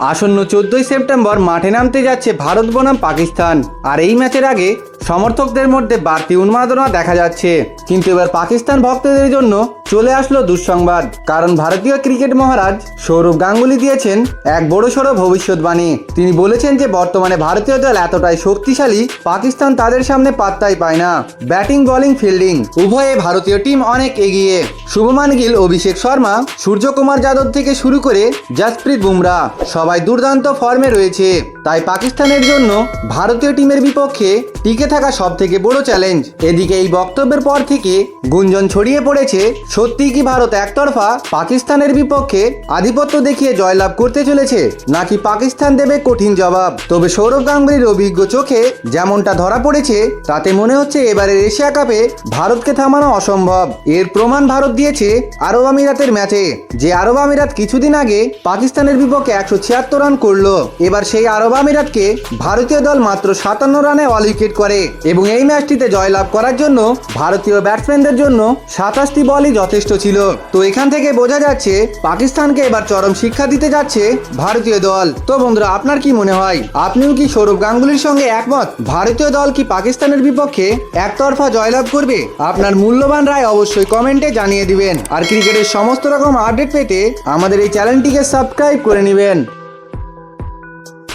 আসন্ন চোদ্দই সেপ্টেম্বর মাঠে নামতে যাচ্ছে ভারত বনাম পাকিস্তান। আর এই ম্যাচের আগে সমর্থকদের মধ্যে বাড়তি উন্মাদনা দেখা যাচ্ছে। কিন্তু এবার পাকিস্তান ভক্তদের জন্য চলে আসলো দুঃসংবাদ। কারণ ভারতীয় ক্রিকেট মহারাজ সৌরভ গাঙ্গুলি দিয়েছেন এক বড়সড় ভবিষ্যৎবাণী। তিনি বলেছেন যে, বর্তমানে ভারতীয় দল এতটাই শক্তিশালী, পাকিস্তান তাদের সামনে পাত্তাই পায় না। ব্যাটিং, বোলিং, ফিল্ডিং, উভয়ে ভারতীয় টিম অনেক এগিয়ে। শুভমান গিল, অভিষেক শর্মা, সূর্যকুমার যাদব থেকে শুরু করে জাসপ্রীত বুমরা সবাই দুর্দান্ত ফর্মে রয়েছে। তাই পাকিস্তানের জন্য ভারতীয় টিমের বিপক্ষে টিকে থাকা সব থেকে বড় চ্যালেঞ্জ এদিকে এই বক্তব্যের পর থেকে গুঞ্জন ছড়িয়ে পড়েছে, সত্যি কি ভারত একতরফা? পাকিস্তানের বিপক্ষে আধিপত্য দেখিয়ে জয়লাভ করতে চলেছে, নাকি পাকিস্তান দেবে কঠিন জবাব? তবে সৌরভ গাঙ্গুলির অভিজ্ঞ চোখে যেমনটা ধরা পড়েছে, তাতে মনে হচ্ছে এবারের এশিয়া কাপে ভারতকে থামানো অসম্ভব। এর প্রমাণ ভারত দিয়েছে আরব আমিরাতের ম্যাচে, যে আরব আমিরাত কিছুদিন আগে পাকিস্তানের বিপক্ষে একশো ছিয়াত্তর রান করল। এবার সেই আরব আমিরাতকে ভারতীয় দল মাত্র সাতান্ন রানে অল উইকেট করে। এবং এই ম্যাচটিতে জয়লাভ করার জন্য ভারতীয় ব্যাটসম্যানদের জন্য সাতাশটি বলই যথেষ্ট ছিল। তো এখান থেকে বোঝা যাচ্ছে পাকিস্তানকে এবার চরম শিক্ষা দিতে যাচ্ছে ভারতীয় দল। তো বন্ধুরা, আপনার কি মনে হয়? আপনিও কি সৌরভ গাঙ্গুলির সঙ্গে একমত? ভারতীয় দল কি পাকিস্তানের বিপক্ষে একতরফা জয়লাভ করবে? আপনার মূল্যবান রায় অবশ্যই কমেন্টে জানিয়ে দিবেন। আর ক্রিকেটের সমস্ত রকম আপডেট পেতে আমাদের এই চ্যানেলটিকে সাবস্ক্রাইব করে নেবেন।